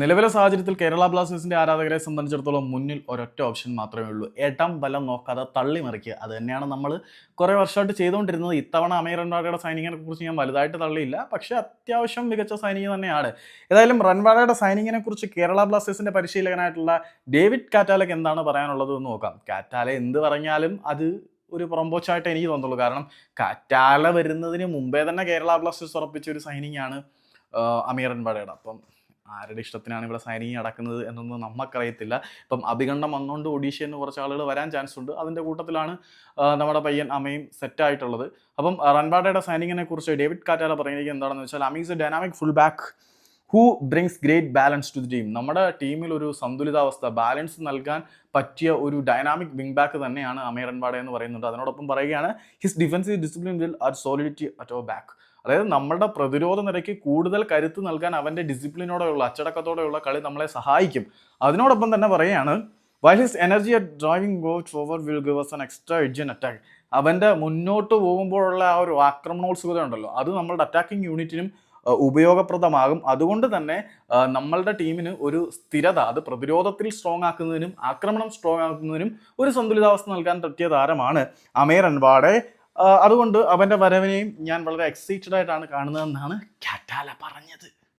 നിലവിലെ സാഹചര്യത്തിൽ കേരള ബ്ലാസ്റ്റേഴ്സിന്റെ ആരാധകരെ സംബന്ധിച്ചിടത്തോളം മുന്നിൽ ഒരൊറ്റ ഓപ്ഷൻ മാത്രമേ ഉള്ളൂ. ഏട്ടം ബലം നോക്കാതെ തള്ളി മറിക്കുക. അത് തന്നെയാണ് നമ്മൾ കുറേ വർഷമായിട്ട് ചെയ്തുകൊണ്ടിരുന്നത്. ഇത്തവണ അമീർ റൺവാഡയുടെ സൈനിങ്ങിനെ കുറിച്ച് ഞാൻ വലുതായിട്ട് തള്ളിയില്ല. പക്ഷേ അത്യാവശ്യം മികച്ച സൈനിങ് തന്നെയാണ്. ഏതായാലും റൺവാഡയുടെ സൈനിങ്ങിനെ കുറിച്ച് കേരള ബ്ലാസ്റ്റേഴ്സിന്റെ പരിശീലകനായിട്ടുള്ള ഡേവിഡ് കാറ്റാലക്ക് എന്താണ് പറയാനുള്ളത് എന്ന് നോക്കാം. കാറ്റാല എന്ത് പറഞ്ഞാലും അത് ഒരു പുറമ്പോച്ചായിട്ട് എനിക്ക് തോന്നുള്ളൂ കാരണം കാറ്റാല വരുന്നതിന് മുമ്പേ തന്നെ കേരള ബ്ലാസ്റ്റേഴ്സ് ഉറപ്പിച്ച ഒരു സൈനിങ് ആണ് അമീർ റൺവാഡയുടെ അപ്പം ആരുടെ ഇഷ്ടത്തിനാണ് ഇവിടെ സൈനിങ് നടക്കുന്നത് എന്നൊന്നും നമുക്കറിയത്തില്ല ഇപ്പം അഭികണ്ഠം വന്നുകൊണ്ട് എന്ന് കുറച്ച് ആളുകൾ വരാൻ ചാൻസ് ഉണ്ട്. അതിന്റെ കൂട്ടത്തിലാണ് നമ്മുടെ പയ്യൻ അമയും സെറ്റായിട്ടുള്ളത് അപ്പം റൺബാഡയുടെ സൈനിങ്ങിനെ കുറിച്ച് ഡേവിഡ് കാറ്റാല പറയുന്നത് എന്താണെന്ന് വെച്ചാൽ അമീസ് a dynamic full back who brings great balance to the team നമ്മുടെ ടീമിൽ ഒരു സന്തുലിതാവസ്ഥ ബാലൻസ് നൽകാൻ പറ്റിയ ഒരു ഡൈനാമിക് വിങ് ബാക്ക് തന്നെയാണ് അമീർ റൺബാഡ എന്ന് പറയുന്നുണ്ട്. അതിനോടൊപ്പം പറയുകയാണ് his defensive discipline will add solidity at our back അതായത് നമ്മുടെ പ്രതിരോധ നിരക്ക് കൂടുതൽ കരുത്ത് നൽകാൻ അവന്റെ ഡിസിപ്ലിനോടെയുള്ള അച്ചടക്കത്തോടെയുള്ള കളി നമ്മളെ സഹായിക്കും. അതിനോടൊപ്പം തന്നെ പറയുകയാണ് while his energy at driving go forward will give us an extra edge in attack അവന്റെ മുന്നോട്ട് പോകുമ്പോഴുള്ള ആ ഒരു ആക്രമണോത്സുകത ഉണ്ടല്ലോ അത് നമ്മളുടെ അറ്റാക്കിംഗ് യൂണിറ്റിനും ഉപയോഗപ്രദമാകും. അതുകൊണ്ട് തന്നെ നമ്മളുടെ ടീമിന് ഒരു സ്ഥിരത അത് പ്രതിരോധത്തിൽ സ്ട്രോങ് ആക്കുന്നതിനും ആക്രമണം സ്ട്രോങ് ആക്കുന്നതിനും ഒരു സന്തുലിതാവസ്ഥ നൽകാൻ പറ്റിയ താരമാണ് അമേർ അൻവാടെ അതുകൊണ്ട് അവന്റെ വരവിനെയും ഞാൻ വളരെ എക്സൈറ്റഡ് ആയിട്ടാണ് കാണുന്നതെന്നാണ് കാറ്റാല പറഞ്ഞത്.